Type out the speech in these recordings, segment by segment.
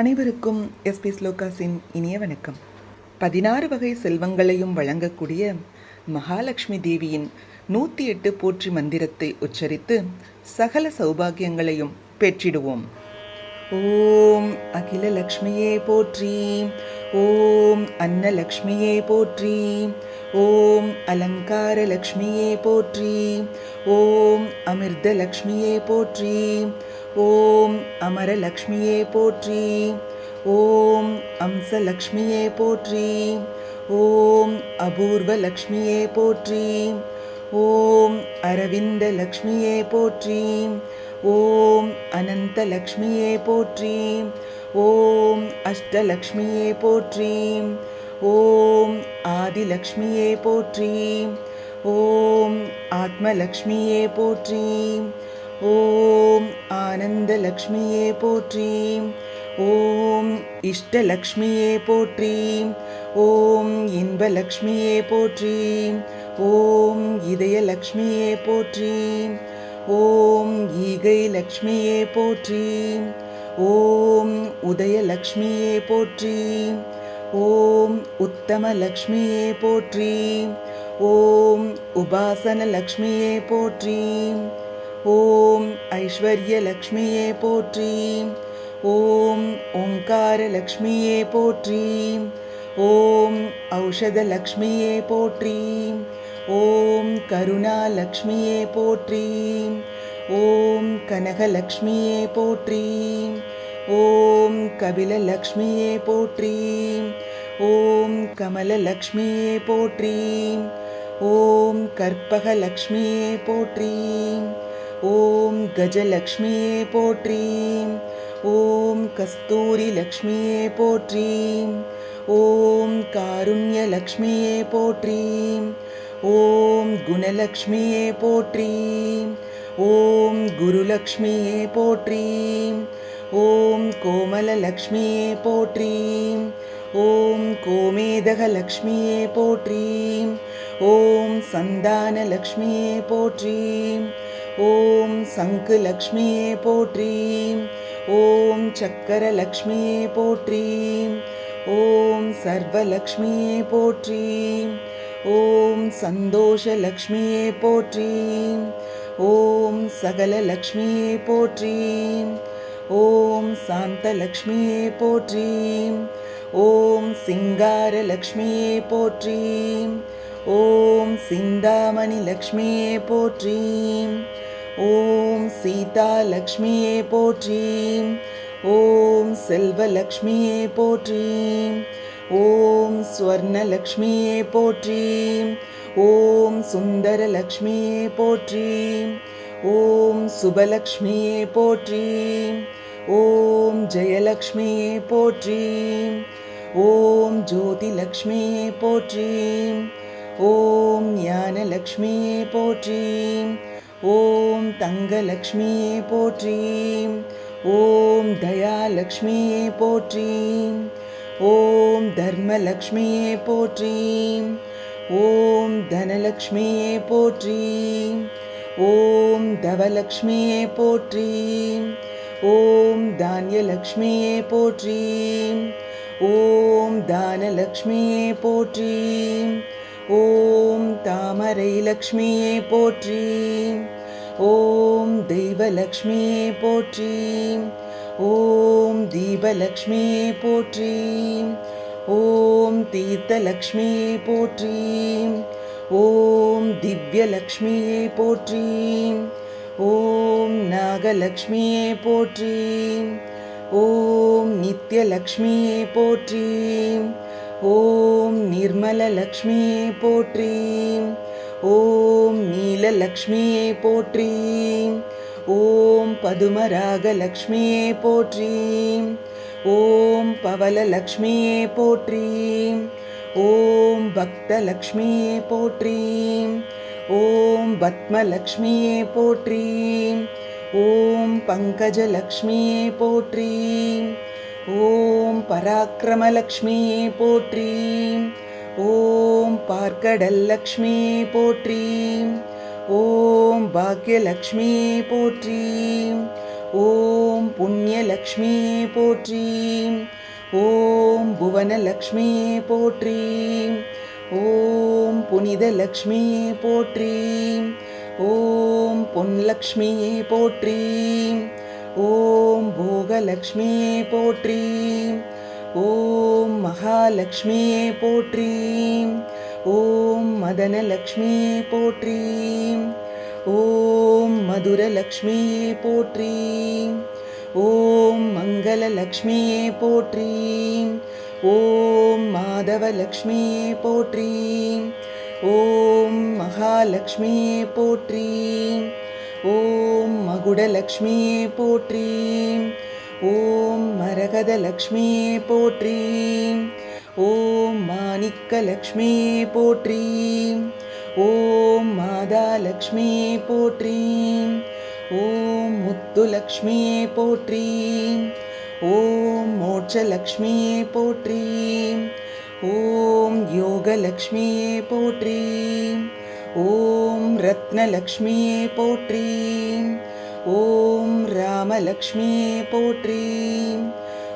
அனைவருக்கும் எஸ்பி ஸ்லோகாஸின் இனிய வணக்கம். பதினாறு வகை செல்வங்களையும் வழங்கக்கூடிய மகாலட்சுமி தேவியின் நூற்றி எட்டு போற்றி மந்திரத்தை உச்சரித்து சகல சௌபாகியங்களையும் பெற்றிடுவோம். ஓம் அகில லக்ஷ்மியே போற்றி ஓம் அன்னலக்ஷ்மியே போற்றி ஓம் அலங்கார லக்ஷ்மியே போற்றி ஓம் அமிர்த லக்ஷ்மியே போற்றி ஓம் அமரலக்ஷ்மியே போற்றி. ஓம் அம்சலக்ஷ்மியே போற்றி. ஓம் அபூர்வ லக்ஷ்மியே போற்றி. ஓம் அரவிந்த லக்ஷ்மியே போற்றி. ஓம் அனந்த லக்ஷ்மியே போற்றி. ஓம் அஷ்டலக்ஷ்மியே போற்றி. ஓம் ஆதிலக்ஷ்மியே போற்றி. ஓம் ஆத்மலக்ஷ்மியே போற்றி. ஓம் ஆனந்தலக்ஷ்மியே போற்றி. ஓம் இஷ்டலக்ஷ்மியே போற்றி. ஓம் இன்பலக்ஷ்மியே போற்றி. ஓம் இதயலக்ஷ்மியே போற்றி. ஓம் ஈகை லக்ஷ்மியே போற்றி. ஓம் உதயலக்ஷ்மியே போற்றி. ஓம் உத்தம லக்ஷ்மியே போற்றி. ஓம் உபாசன லக்ஷ்மியே போற்றி. ஓம் ஐஸ்வர்யலக்ஷ்மியே போற்றி. ஓம் ஓங்கார லக்ஷ்மியே போற்றி. ஓம் ஔஷத லக்ஷ்மியே போற்றி. ஓம் கருணா லக்ஷ்மியே போற்றி. ஓம் கனகலக்ஷ்மியே போற்றி. ஓம் கபிலலக்ஷ்மியே போற்றி. ஓம் கமலலக்ஷ்மியே போற்றி. ஓம் கற்பகலக்ஷ்மியே போற்றி. ஓம் கஜலக்ஷ்மியே போற்றீம். ஓம் கஸ்தூரி லக்ஷ்மியே போற்றீம். ஓம் காருண்யலக்ஷ்மியே போற்றீம். ஓம் குணலக்ஷ்மியே போற்றீம். ஓம் குருலக்ஷ்மியே போற்றீம். ஓம் கோமலலக்ஷ்மியே போற்றீம். ஓம் கோமேதகலக்ஷ்மியே போற்றீம். ஓம் சந்தானலக்ஷ்மியே போற்றீம். ஓம் சங்கு லக்ஷ்மியே போற்றி. ஓம் சக்கர லக்ஷ்மியே போற்றி. ஓம் சர்வலக்ஷ்மியே போற்றி. ஓம் சந்தோஷ லக்ஷ்மியே போற்றி. ஓம் சகல லக்ஷ்மியே போற்றி. ஓம் சாந்த லக்ஷ்மியே போற்றி. ஓம் சிங்கார லக்ஷ்மியே போற்றி. ஓம் சிந்தாமணி லக்ஷ்மியே போற்றி. ஓம் சீதா லக்ஷ்மியே போற்றி. ஓம் செல்வலக்ஷ்மியே போற்றி. ஓம் ஸ்வர்ணலக்ஷ்மியே போற்றி. ஓம் சுந்தரலக்ஷ்மியே போற்றி. ஓம் சுபலக்ஷ்மியே போற்றி. ஓம் ஜெயலக்ஷ்மியே போற்றி. ஓம் ஜோதிலக்ஷ்மியே போற்றி. ஓம் ஞானலக்ஷ்மியே போற்றி. ஓம் தங்கலக்ஷ்மியே போற்றி. ஓம் தயாலக்ஷ்மியே போற்றி. ஓம் தர்மலக்ஷ்மியே போற்றி. ஓம் தனலக்ஷ்மியே போற்றி. ஓம் தவலக்ஷ்மியே போற்றி. ஓம் தானியலக்ஷ்மியே போற்றி. ஓம் தானலக்ஷ்மியே போற்றி. ஓம் தாமரை லக்ஷ்மியே போற்றி. ஓம் தெய்வலக்ஷ்மியே போற்றி. ஓம் தீபலக்ஷ்மியே போற்றி. ஓம் தீர்த்தலக்ஷ்மியே போற்றி. ஓம் திவ்யலக்ஷ்மியே போற்றி. ஓம் நாகலக்ஷ்மியே போற்றி. ஓம் நித்யலக்ஷ்மியே போற்றி. ஓம் நிர்மலலக்ஷ்மியே போற்றி. ஓம் நீலலக்ஷ்மியே போற்றி. ஓம் பதுமராகலக்ஷ்மியே போற்றி. ஓம் பவலலக்ஷ்மியே போற்றி. ஓம் பக்தலக்ஷ்மியே போற்றி. ஓம் பத்மலக்ஷ்மியே போற்றி. ஓம் பங்கஜலக்ஷ்மியே போற்றி. ஓம் பராக்கிரமலக்ஷ்மி போற்றி. ஓம் பார்க்கடல் லக்ஷ்மி போற்றி. ஓம் பாக்யலக்ஷ்மி போற்றி. ஓம் புண்ணியலக்ஷ்மி போற்றி. ஓம் புவனலக்ஷ்மி போற்றி. ஓம் புனிதலக்ஷ்மி போற்றி. ஓம் பொன்லக்ஷ்மியே போற்றி. ஓம் போகலக்ஷ்மியே போற்றி. ஓம் மகாலக்ஷ்மியே போற்றி. ஓம் மதனலக்ஷ்மியே போற்றி. ஓம் மதுரலக்ஷ்மியே போற்றி. ஓம் மங்களலக்ஷ்மியே போற்றி. ஓம் மாதவலக்ஷ்மியே போற்றி. ஓம் மகாலக்ஷ்மியே போற்றி. ஓம் மகுடலக்ஷ்மியே போற்றி. ஓம் மரகதலக்ஷ்மியே போற்றி. ஓம் மாணிக்கலக்ஷ்மியே போற்றி. ஓம் மாதாலக்ஷ்மியே போற்றி. ஓம் முத்துலக்ஷ்மியே போற்றி. ஓம் மோட்சலக்ஷ்மியே போற்றி. ஓம் யோகலக்ஷ்மியே போற்றி. ஓம் ரத்னலக்ஷ்மியே போற்றி. ஓம் ராமலக்ஷ்மியே போற்றி.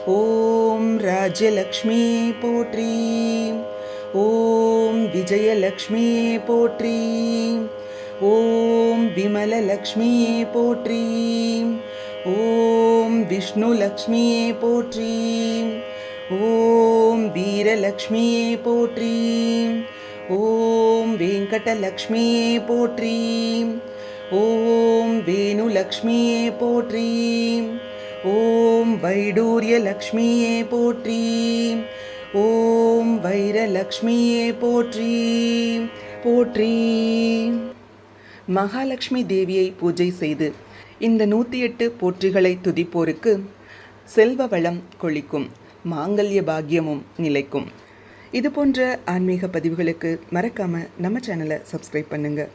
ஓம் ராஜ்யலக்ஷ்மியே போற்றி. ஓம் விஜயலக்ஷ்மியே போற்றி. ஓம் விமலலக்ஷ்மியே போற்றி. ஓம் விஷ்ணுலக்ஷ்மியே போற்றி. ஓம் வீரலக்ஷ்மியே போற்றி. ஓம் வெங்கடலக்ஷ்மியே போற்றி ஓம் வேணுலக்ஷ்மியே போற்றி ஓம் வைடூரியலக்ஷ்மியே போற்றி ஓம் வைரலக்ஷ்மியே போற்றி போற்றி மகாலட்சுமி தேவியை பூஜை செய்து இந்த நூற்றி எட்டு போற்றிகளை துதிப்போருக்கு செல்வ வளம் கொளிக்கும் மாங்கல்ய பாக்கியமும் நிலைக்கும். இது போன்ற ஆன்மீக பதிவுகளுக்கு மறக்காம நம்ம சேனலை சப்ஸ்கிரைப் பண்ணுங்க.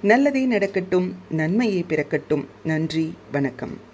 நல்லதே நடக்கட்டும் நன்மையே பிறக்கட்டும். நன்றி வணக்கம்.